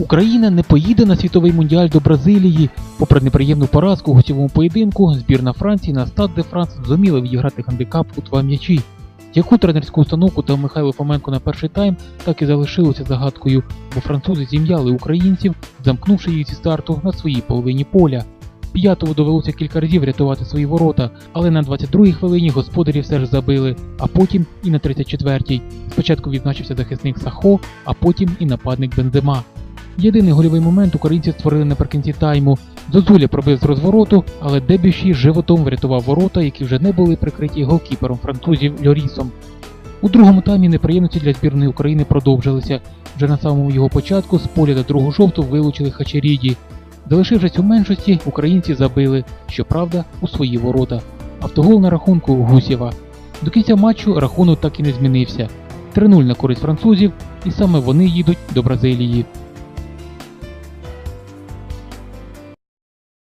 Україна не поїде на світовий мундіаль до Бразилії. Попри неприємну поразку у гостєвому поєдинку, збірна Франції на Стад де Франс зуміла відіграти гандикап у два м'ячі. Яку тренерську установку дав Михайло Фоменко на перший тайм, так і залишилося загадкою, бо французи зім'яли українців, замкнувши їх зі старту на своїй половині поля. П'ятому довелося кілька разів рятувати свої ворота, але на 22-й хвилині господарі все ж забили, а потім і на 34-й. Спочатку відзначився захисник Сахо, а потім і нападник Бензема. Єдиний гольовий момент українці створили наприкінці тайму. Зозуля пробив з розвороту, але Дебюші животом врятував ворота, які вже не були прикриті голкіпером французів Льорісом. У другому таймі неприємності для збірної України продовжилися. Вже на самому його початку з поля на другу жовту вилучили Хачеріді. Залишившись у меншості, українці забили, щоправда, у свої ворота. Автогол на рахунку Гусєва. До кінця матчу рахунок так і не змінився. 3-0 на користь французів, і саме вони їдуть до Бразилії.